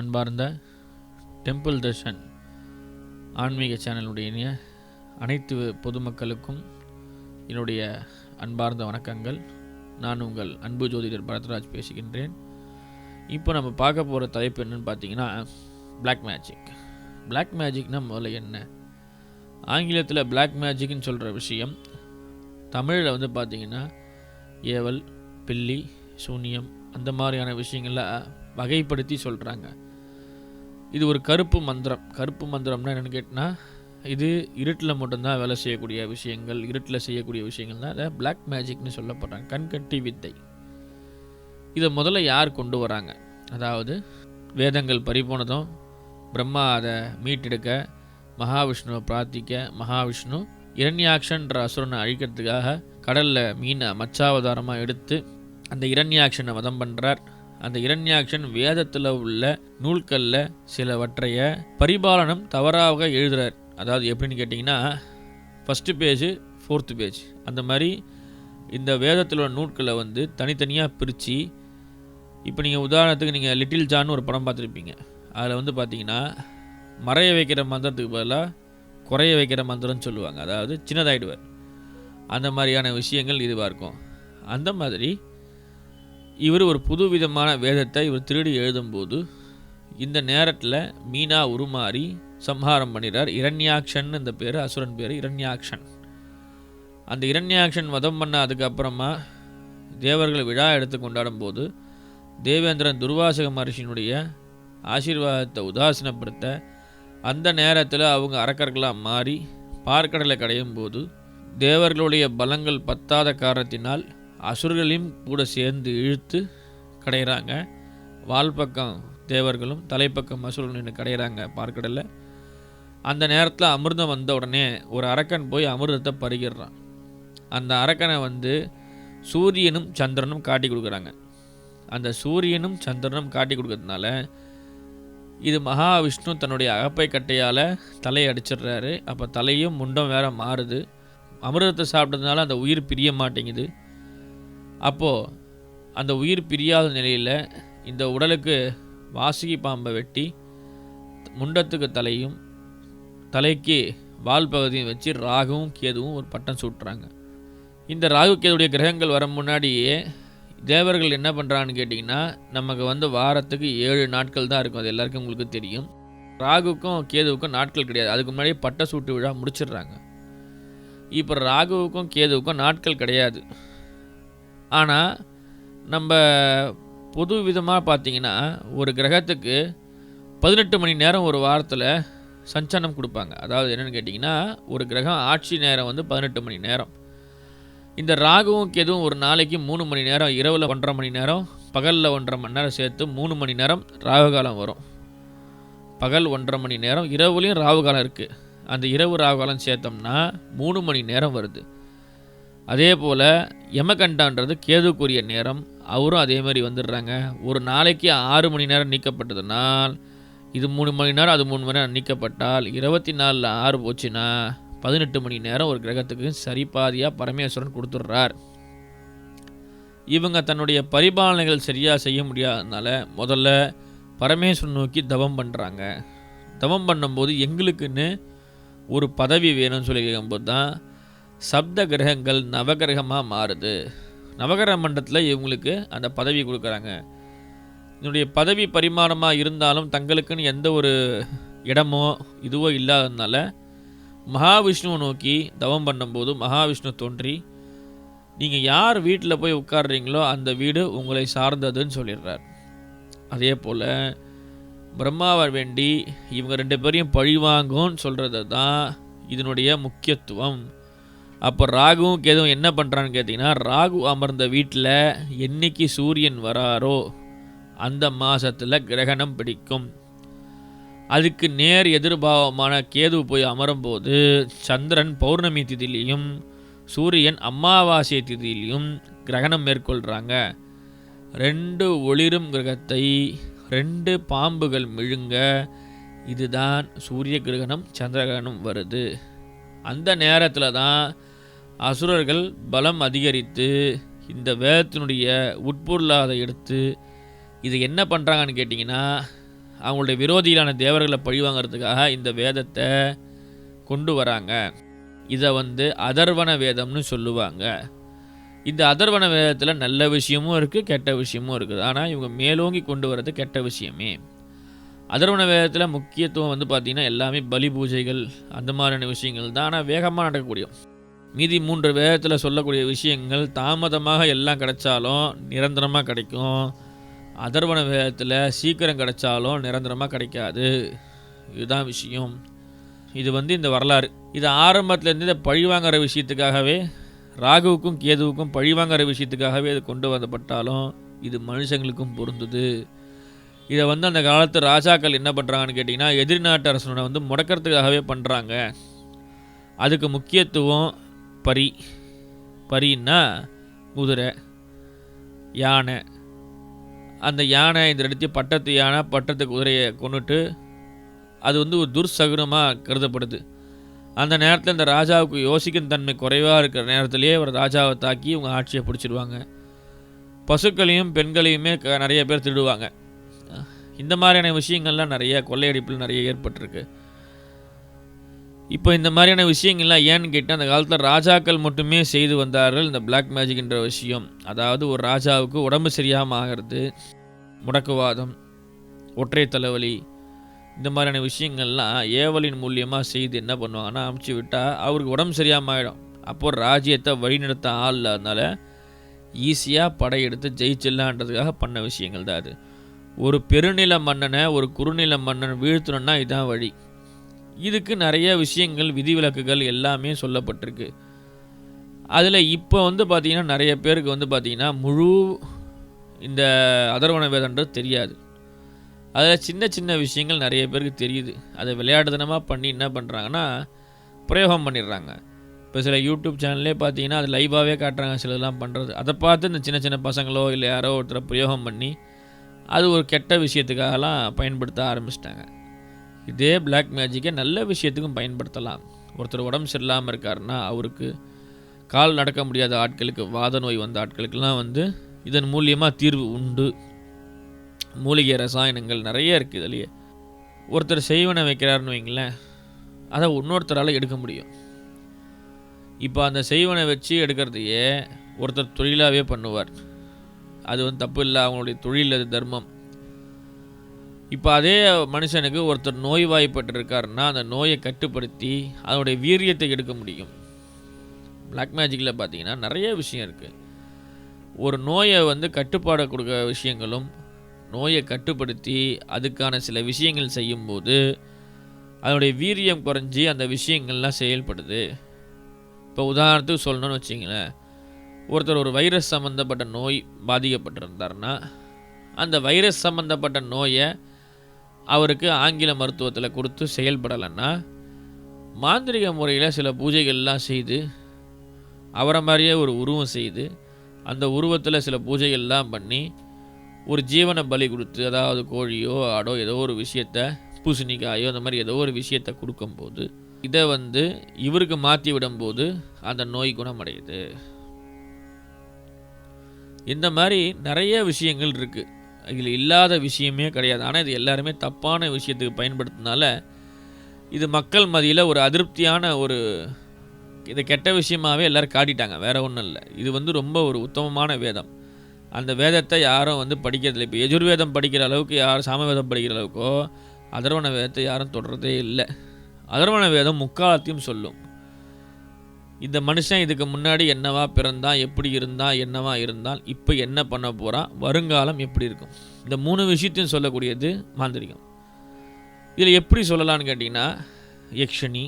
அன்பார்ந்த டெம்பிள் தர்ஷன் ஆன்மீக சேனலுடைய இனிய அனைத்து பொதுமக்களுக்கும் என்னுடைய அன்பார்ந்த வணக்கங்கள். நான் உங்கள் அன்பு ஜோதிடர் பரத்ராஜ் பேசுகின்றேன். இப்போ நம்ம பார்க்க போகிற தலைப்பு என்னன்னு பார்த்தீங்கன்னா பிளாக் மேஜிக் பிளாக் மேஜிக்னால் முதல்ல என்ன? ஆங்கிலத்தில் பிளாக் மேஜிக்னு சொல்கிற விஷயம் தமிழில் வந்து பார்த்தீங்கன்னா ஏவல் பில்லி சூனியம் அந்த மாதிரியான விஷயங்களை வகைப்படுத்தி சொல்கிறாங்க இது ஒரு கருப்பு மந்திரம். கருப்பு மந்திரம்னா என்னென்னு கேட்டால் இது இருட்டில் மட்டும்தான் வேலை செய்யக்கூடிய விஷயங்கள் இருட்டில் செய்யக்கூடிய விஷயங்கள் தான் அதை பிளாக் மேஜிக்னு சொல்லப்படுறாங்க கண்கட்டி வித்தை. இதை முதல்ல யார் கொண்டு வராங்க? அதாவது வேதங்கள் பறிபோனதும் பிரம்மா அதை மீட்டெடுக்க மகாவிஷ்ணுவை பிரார்த்திக்க மகாவிஷ்ணு இரண்யாக்ஷன்ற அசுரனை அழிக்கிறதுக்காக கடலில் மீனை மச்சாவதாரமாக எடுத்து அந்த இரண்யாக்ஷனை வதம் பண்ணுறார் அந்த இரண்யாக்ஷன் வேதத்தில் உள்ள நூல்களில் சிலவற்றைய பரிபாலனம் தவறாக எழுதுகிறார் அதாவது எப்படின்னு கேட்டிங்கன்னா ஃபஸ்ட்டு பேஜ் ஃபோர்த்து பேஜ் அந்த மாதிரி இந்த வேதத்தில் உள்ள நூட்களை வந்து தனித்தனியாக பிரித்து இப்போ நீங்கள் உதாரணத்துக்கு நீங்கள் லிட்டில் ஜான்னு ஒரு படம் பார்த்துருப்பீங்க. அதில் வந்து பார்த்தீங்கன்னா மறைய வைக்கிற மந்திரத்துக்கு பதிலாக குறைய வைக்கிற மந்திரம்னு சொல்லுவாங்க. அதாவது சின்னதாகிடுவார் அந்த மாதிரியான விஷயங்கள் இதுவாக இருக்கும். அந்த மாதிரி இவர் ஒரு புது விதமான வேதத்தை இவர் திருடி எழுதும்போது இந்த நேரத்தில் மீனா உருமாறி சம்ஹாரம் பண்ணிடுறார் இரண்யாக்ஷன் இந்த பேர் அசுரன் பேர் இரண்யாக்ஷன். அந்த இரண்யாக்ஷன் வதம் பண்ண அதுக்கப்புறமா தேவர்கள் விழா எடுத்து கொண்டாடும் போது தேவேந்திரன் துர்வாசக மகர்ஷியினுடைய ஆசீர்வாதத்தை உதாசீனப்படுத்த அந்த நேரத்தில் அவங்க அரக்கர்களாக மாறி பார்க்கடலை கடையும் போது தேவர்களுடைய பலங்கள் பத்தாத காரணத்தினால் அசுரர்களையும் கூட சேர்ந்து இழுத்து கடையிறாங்க. வால் பக்கம் தேவர்களும் தலைப்பக்கம் அசுரர்களும் கடையிறாங்க பார்க்கடலில். அந்த நேரத்தில் அமிர்தம் வந்த உடனே ஒரு அரக்கன் போய் அமிர்தத்தை பருகிடுறான். அந்த அரக்கனை வந்து சூரியனும் சந்திரனும் காட்டி கொடுக்குறாங்க. அந்த சூரியனும் சந்திரனும் காட்டி கொடுக்கறதுனால இது மகாவிஷ்ணு தன்னுடைய அகப்பை கட்டையால் தலையை அடிச்சிடுறாரு. அப்போ தலையும் முண்டம் வேற மாறுது. அமிர்தத்தை சாப்பிட்டதுனால அந்த உயிர் பிரிய மாட்டேங்குது. அப்போது அந்த உயிர் பிரியாத நிலையில் இந்த உடலுக்கு வாசுகி பாம்பை வெட்டி முண்டத்துக்கு தலையும் தலைக்கு வால் பகுதியும் வச்சு ராகுவும் கேதுவும் ஒரு பட்டம் சூட்டுறாங்க. இந்த ராகு கேதுடைய கிரகங்கள் வர முன்னாடியே தேவர்கள் என்ன பண்ணுறான்னு கேட்டிங்கன்னா நமக்கு வந்து வாரத்துக்கு ஏழு நாட்கள் தான் இருக்கும். அது எல்லாருக்கும் உங்களுக்கு தெரியும். ராகுக்கும் கேதுவுக்கும் நாட்கள் கிடையாது. அதுக்கு முன்னாடியே பட்ட சூட்டு விழா முடிச்சிடுறாங்க. இப்போ ராகுவுக்கும் கேதுவுக்கும் நாட்கள் கிடையாது. ஆனால் நம்ம பொது விதமாக பார்த்தீங்கன்னா ஒரு கிரகத்துக்கு பதினெட்டு மணி நேரம் ஒரு வாரத்தில் சஞ்சானம் கொடுப்பாங்க. அதாவது என்னென்னு கேட்டிங்கன்னா ஒரு கிரகம் ஆட்சி நேரம் வந்து பதினெட்டு மணி நேரம். இந்த ராகுவும் கெதுவும் ஒரு நாளைக்கு மூணு மணி நேரம் இரவில் ஒன்றரை மணி நேரம் பகலில் ஒன்றரை மணி நேரம் சேர்த்து மூணு மணி நேரம் ராகு காலம் வரும். பகல் ஒன்றரை மணி நேரம் இரவுலேயும் ராகு காலம் இருக்குது அந்த இரவு ராகு காலம் சேர்த்தோம்னா மூணு மணி நேரம் வருது. அதே போல் யமகண்டான்றது கேதுக்குரிய நேரம். அவரும் அதே மாதிரி வந்துடுறாங்க. ஒரு நாளைக்கு ஆறு மணி நேரம் நீக்கப்பட்டதுனால் இது மூணு மணி நேரம் அது மூணு மணி நேரம் நீக்கப்பட்டால் இருபத்தி நாலில் ஆறு போச்சுன்னா பதினெட்டு மணி நேரம் ஒரு கிரகத்துக்கு சரிபாதியாக பரமேஸ்வரன் கொடுத்துட்றார். இவங்க தன்னுடைய பரிபாலனைகள் சரியாக செய்ய முடியாததுனால முதல்ல பரமேஸ்வரன் நோக்கி தவம் பண்ணுறாங்க தவம் பண்ணும்போது எங்களுக்குன்னு ஒரு பதவி வேணும்னு சொல்லி கேட்கும்போது தான் சப்த கிரகங்கள் நவகிரகமாக மாறுது. நவகிரக மண்டலத்தில் இவங்களுக்கு அந்த பதவி கொடுக்குறாங்க. இதனுடைய பதவி பரிமாணமாக இருந்தாலும் தங்களுக்குன்னு எந்த ஒரு இடமோ இதுவோ இல்லாததுனால மகாவிஷ்ணுவை நோக்கி தவம் பண்ணும்போது மகாவிஷ்ணு தோன்றி நீங்கள் யார் வீட்டில் போய் உட்காடுறீங்களோ அந்த வீடு உங்களை சார்ந்ததுன்னு சொல்லிடுறார். அதே போல் பிரம்மாவை வேண்டி இவங்க ரெண்டு பேரையும் பழிவாங்கும்னு சொல்கிறது தான் இதனுடைய முக்கியத்துவம். அப்போ ராகுவும் கேதுவும் என்ன பண்ணுறான்னு கேட்டிங்கன்னா ராகு அமர்ந்த வீட்டில் என்னைக்கு சூரியன் வராரோ அந்த மாதத்தில் கிரகணம் பிடிக்கும். அதுக்கு நேர் எதிர்பாவமான கேது போய் அமரும்போது சந்திரன் பௌர்ணமி திதியிலையும் சூரியன் அமாவாசை திதியிலையும் கிரகணம் மேற்கொள்கிறாங்க ரெண்டு ஒளிரும் கிரகத்தை ரெண்டு பாம்புகள் மிழுங்க இதுதான் சூரிய கிரகணம் சந்திர கிரகணம் வருது. அந்த நேரத்தில் தான் அசுரர்கள் பலம் அதிகரித்து இந்த வேதத்தினுடைய உட்பொருளாத எடுத்து இது என்ன பண்ணுறாங்கன்னு கேட்டிங்கன்னா அவங்களுடைய விரோதியிலான தேவர்களை பழிவாங்கிறதுக்காக இந்த வேதத்தை கொண்டு வராங்க. இதை வந்து அதர்வன வேதம்னு சொல்லுவாங்க. இந்த அதர்வன வேதத்தில் நல்ல விஷயமும் இருக்குது கெட்ட விஷயமும் இருக்குது ஆனால் இவங்க மேலோங்கி கொண்டு வர்றது கெட்ட விஷயமே. அதர்வன வேதத்தில் முக்கியத்துவம் வந்து பார்த்திங்கன்னா எல்லாமே பலி பூஜைகள் அந்த மாதிரியான விஷயங்கள் தான். ஆனால் வேகமாக நடக்கக்கூடிய மீதி மூன்று வேதத்தில் சொல்லக்கூடிய விஷயங்கள் தாமதமாக எல்லாம் கிடைச்சாலும் நிரந்தரமாக கிடைக்கும். அதர்வன வேதத்தில் சீக்கிரம் கிடைச்சாலும் நிரந்தரமாக கிடைக்காது. இதுதான் விஷயம். இது வந்து இந்த வரலாறு. இது ஆரம்பத்துலேருந்து இந்த பழிவாங்கிற விஷயத்துக்காகவே ராகுவுக்கும் கேதுவுக்கும் பழிவாங்கிற விஷயத்துக்காகவே இது கொண்டு வந்தப்பட்டாலும் இது மனுஷங்களுக்கும் பொருந்துது. இதை வந்து அந்த காலத்து ராஜாக்கள் என்ன பண்ணுறாங்கன்னு கேட்டிங்கன்னா எதிர்நாட்டு அரசனோட வந்து முடக்கிறதுக்காகவே பண்ணுறாங்க அதுக்கு முக்கியத்துவம் பரி பரின்னா குதிரை யானை. அந்த யானை இந்த இடத்துல பட்டத்து யானை பட்டத்து குதிரையை கொண்டுட்டு அது வந்து ஒரு துர்சகுனமாக கருதப்படுது. அந்த நேரத்தில் இந்த ராஜாவுக்கு யோசிக்கும் தன்மை குறைவாக இருக்கிற நேரத்திலேயே ஒரு ராஜாவை தாக்கி இவங்க ஆட்சியை பிடிச்சிடுவாங்க பசுக்களையும் பெண்களையுமே க நிறைய பேர் திருடுவாங்க. இந்த மாதிரியான விஷயங்கள்லாம் நிறைய கொள்ளையடிப்பில் நிறைய ஏற்பட்டிருக்கு. இப்போ இந்த மாதிரியான விஷயங்கள்லாம் ஏன்னு கேட்டால் அந்த காலத்தில் ராஜாக்கள் மட்டுமே செய்து வந்தார்கள் இந்த பிளாக் மேஜிக்ன்ற விஷயம். அதாவது ஒரு ராஜாவுக்கு உடம்பு சரியாமல் ஆகிறது முடக்குவாதம் ஒற்றை தலைவலி இந்த மாதிரியான விஷயங்கள்லாம் ஏவலின் மூலியமாக செய்து என்ன பண்ணுவாங்கன்னா அமுச்சு விட்டால் அவருக்கு உடம்பு சரியாமல் ஆகிடும் அப்போது ராஜ்யத்தை வழிநடத்த ஆள் இல்லாதனால ஈஸியாக படையெடுத்து ஜெயிச்சிடலான்றதுக்காக பண்ண விஷயங்கள் தான் அது. ஒரு பெருநில மன்னனை ஒரு குறுநில மன்னன் வீழ்த்தணும்னா இதுதான் வழி. இதுக்கு நிறைய விஷயங்கள் விதிவிலக்குகள் எல்லாமே சொல்லப்பட்டிருக்கு. அதில் இப்போ வந்து பார்த்திங்கன்னா நிறைய பேருக்கு வந்து பார்த்திங்கன்னா முழு இந்த அதர்வன வேதன்றது தெரியாது. அதில் சின்ன சின்ன விஷயங்கள் நிறைய பேருக்கு தெரியுது. அதை விளையாட்டுத்தனமாக பண்ணி என்ன பண்ணுறாங்கன்னா பிரயோகம் பண்ணிடுறாங்க. இப்போ சில யூடியூப் சேனல்லே பார்த்தீங்கன்னா அது லைவாகவே காட்டுறாங்க சிலதெல்லாம் பண்ணுறது அதை பார்த்து இந்த சின்ன சின்ன பசங்களோ இல்லை யாரோ ஒருத்தரை பிரயோகம் பண்ணி அது ஒரு கெட்ட விஷயத்துக்காகலாம் பயன்படுத்த ஆரம்பிச்சிட்டாங்க. இதே பிளாக் மேஜிக்கை நல்ல விஷயத்துக்கும் பயன்படுத்தலாம். ஒருத்தர் உடம்பு சரியில்லாமல் இருக்காருன்னா அவருக்கு கால் நடக்க முடியாத ஆட்களுக்கு வாத நோய் வந்த ஆட்களுக்கெல்லாம் வந்து இதன் மூலியமாக தீர்வு உண்டு. மூலிகை ரசாயனங்கள் நிறைய இருக்குது இதுலேயே. ஒருத்தர் செய்வனை வைக்கிறாருன்னு வைங்களேன் அதை இன்னொருத்தரால் எடுக்க முடியும். இப்போ அந்த செய்வனை வச்சு எடுக்கிறதையே ஒருத்தர் தொழிலாகவே பண்ணுவார். அது வந்து தப்பு இல்லை அவங்களுடைய தொழில் அது தர்மம். இப்போ அதே மனுஷனுக்கு ஒருத்தர் நோய்வாய்ப்பட்டிருக்காருன்னா அந்த நோயை கட்டுப்படுத்தி அதனுடைய வீரியத்தை எடுக்க முடியும். பிளாக் மேஜிக்கில் பார்த்தீங்கன்னா நிறைய விஷயம் இருக்குது ஒரு நோயை வந்து கட்டுப்பாடு கொடுக்க விஷயங்களும் நோயை கட்டுப்படுத்தி அதுக்கான சில விஷயங்கள் செய்யும்போது அதனுடைய வீரியம் குறைஞ்சி அந்த விஷயங்கள்லாம் செயல்படுது. இப்போ உதாரணத்துக்கு சொல்லணும்னு வச்சிங்களேன் ஒருத்தர் ஒரு வைரஸ் சம்மந்தப்பட்ட நோய் பாதிக்கப்பட்டிருந்தாருன்னா அந்த வைரஸ் சம்மந்தப்பட்ட நோயை அவருக்கு ஆங்கில மருத்துவத்தில் கொடுத்து செயல்படலைன்னா மாந்திரிக முறையில் சில பூஜைகள்லாம் செய்து அவரை மாதிரியே ஒரு உருவம் செய்து அந்த உருவத்தில் சில பூஜைகள்லாம் பண்ணி ஒரு ஜீவனை பலி கொடுத்து அதாவது கோழியோ ஆடோ ஏதோ ஒரு விஷயத்த பூசணிக்காயோ அந்த மாதிரி ஏதோ ஒரு விஷயத்தை கொடுக்கும்போது இதை வந்து இவருக்கு மாற்றி விடும்போது அந்த நோய் குணமடையுது. இந்த மாதிரி நிறைய விஷயங்கள் இருக்குது இதில் இல்லாத விஷயமே கிடையாது. ஆனால் இது எல்லாருமே தப்பான விஷயத்துக்கு பயன்படுத்தினால இது மக்கள் மதியில் ஒரு அதிருப்தியான ஒரு இதை கெட்ட விஷயமாகவே எல்லோரும் காட்டிட்டாங்க. வேறு ஒன்றும் இல்லை. இது வந்து ரொம்ப ஒரு உத்தமமான வேதம். அந்த வேதத்தை யாரும் வந்து படிக்கிறதில்ல. இப்போ எஜுர்வேதம் படிக்கிற அளவுக்கு யாரும் சாமவேதம் படிக்கிற அளவுக்கோ அதர்வண வேதத்தை யாரும் தொடர்றதே இல்லை. அதர்வண வேதம் முக்காலத்தையும் சொல்லும். இந்த மனுஷன் இதுக்கு முன்னாடி என்னவா பிறந்தான் எப்படி இருந்தான் என்னவா இருந்தால் இப்போ என்ன பண்ண போகிறான் வருங்காலம் எப்படி இருக்கும்? இந்த மூணு விஷயத்தையும் சொல்லக்கூடியது மாந்திரிகம். இதில் எப்படி சொல்லலான்னு கேட்டிங்கன்னா யக்ஷனி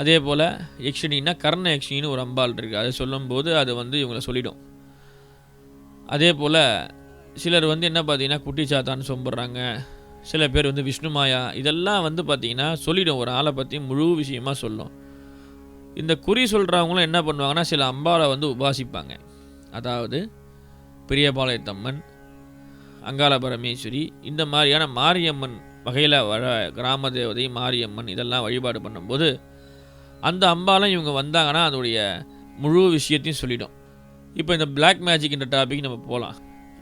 அதே போல் யக்ஷினின்னா கர்ண யக்ஷினின்னு ஒரு அம்பாள் இருக்குது அதை சொல்லும்போது அது வந்து இவங்களை சொல்லிடும். அதே போல் சிலர் வந்து என்ன பார்த்தீங்கன்னா குட்டி சாத்தான்னு சொல்லிடுறாங்க சில பேர் வந்து விஷ்ணு மாயா இதெல்லாம் வந்து பார்த்திங்கன்னா சொல்லிடும். ஒரு ஆளை பற்றி முழு விஷயமாக சொல்லும். இந்த குறி சொல்கிறவங்களும் என்ன பண்ணுவாங்கன்னா சில அம்பாவை வந்து உபாசிப்பாங்க. அதாவது பெரியபாளையத்தம்மன் அங்காள பரமேஸ்வரி இந்த மாதிரியான மாரியம்மன் வகையில் வர கிராம தேவதை மாரியம்மன் இதெல்லாம் வழிபாடு பண்ணும்போது அந்த அம்பாலாம் இவங்க வந்தாங்கன்னா அதோடைய முழு விஷயத்தையும் சொல்லிடும். இப்போ இந்த பிளாக் மேஜிக்ன்ற டாபிக் நம்ம போகலாம்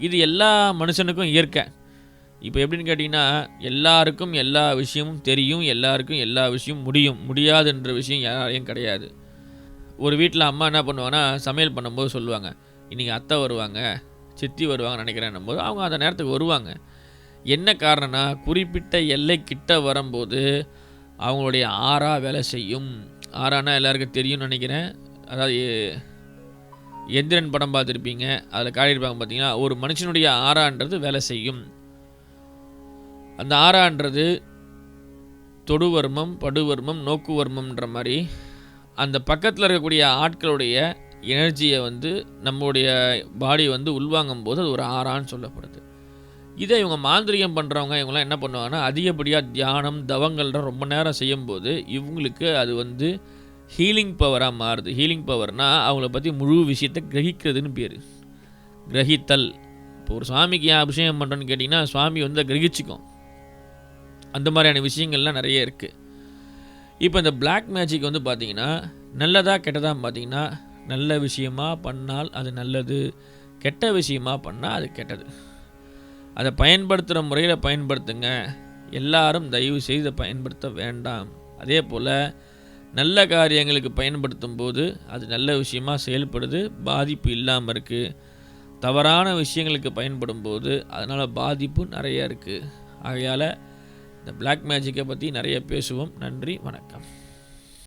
இது எல்லா மனுஷனுக்கும் இயற்கை. இப்போ எப்படின்னு கேட்டிங்கன்னா எல்லாருக்கும் எல்லா விஷயமும் தெரியும் எல்லாருக்கும் எல்லா விஷயமும் முடியும். முடியாதுன்ற விஷயம் யாரையும் கிடையாது. ஒரு வீட்டில் அம்மா என்ன பண்ணுவாங்கன்னா சமையல் பண்ணும்போது சொல்லுவாங்க இன்றைக்கி அத்தை வருவாங்க சித்தி வருவாங்க நினைக்கிறேன் போது அவங்க அந்த நேரத்துக்கு வருவாங்க. என்ன காரணம்னா குறிப்பிட்ட எல்லை கிட்ட வரும்போது அவங்களுடைய ஆறா வேலை செய்யும். ஆறானா எல்லாருக்கும் தெரியும்னு நினைக்கிறேன். அதாவது எந்திரன் படம் பார்த்துருப்பீங்க அதில் காட்டியிருப்பாங்க பார்த்தீங்கன்னா ஒரு மனுஷனுடைய ஆறான்றது வேலை செய்யும். அந்த ஆறான்றது தொடுவர்மம் படுவர்மம் நோக்குவர்மம்ன்ற மாதிரி அந்த பக்கத்தில் இருக்கக்கூடிய ஆட்களுடைய எனர்ஜியை வந்து நம்மளுடைய பாடி வந்து உள்வாங்கும் போது அது ஒரு ஆறான்னு சொல்லப்படுது. இதை இவங்க மாந்திரிகம் பண்ணுறவங்க இவங்களாம் என்ன பண்ணுவாங்கன்னா அதிகப்படியாக தியானம் தவங்கள்லாம் ரொம்ப நேரம் செய்யும்போது இவங்களுக்கு அது வந்து ஹீலிங் பவராக மாறுது. ஹீலிங் பவர்னால் அவங்கள பற்றி முழு விஷயத்தை கிரகிக்கிறதுன்னு பேர். கிரகித்தல். இப்போ ஒரு சுவாமிக்கு ஏன் அபிஷேகம் பண்ணுறோன்னு கேட்டிங்கன்னா சுவாமி வந்து கிரகிச்சிக்கும். அந்த மாதிரியான விஷயங்கள்லாம் நிறைய இருக்குது இப்போ இந்த பிளாக் மேஜிக் வந்து பார்த்தீங்கன்னா நல்லதா கெட்டதான்னு பார்த்தீங்கன்னா நல்ல விஷயமா பண்ணால் அது நல்லது கெட்ட விஷயமாக பண்ணால் அது கெட்டது. அதை பயன்படுத்துகிற முறையில் பயன்படுத்துங்க. எல்லாரும் தயவு செய்து இதை பயன்படுத்த வேண்டாம். அதே போல் நல்ல காரியங்களுக்கு பயன்படுத்தும் போது அது நல்ல விஷயமா செயல்படுது பாதிப்பு இல்லாமல் இருக்குது தவறான விஷயங்களுக்கு பயன்படும் போது அதனால் பாதிப்பு நிறைய இருக்குது ஆகையால் இந்த பிளாக் மேஜிக்கை பற்றி நிறைய பேசுவோம். நன்றி வணக்கம்.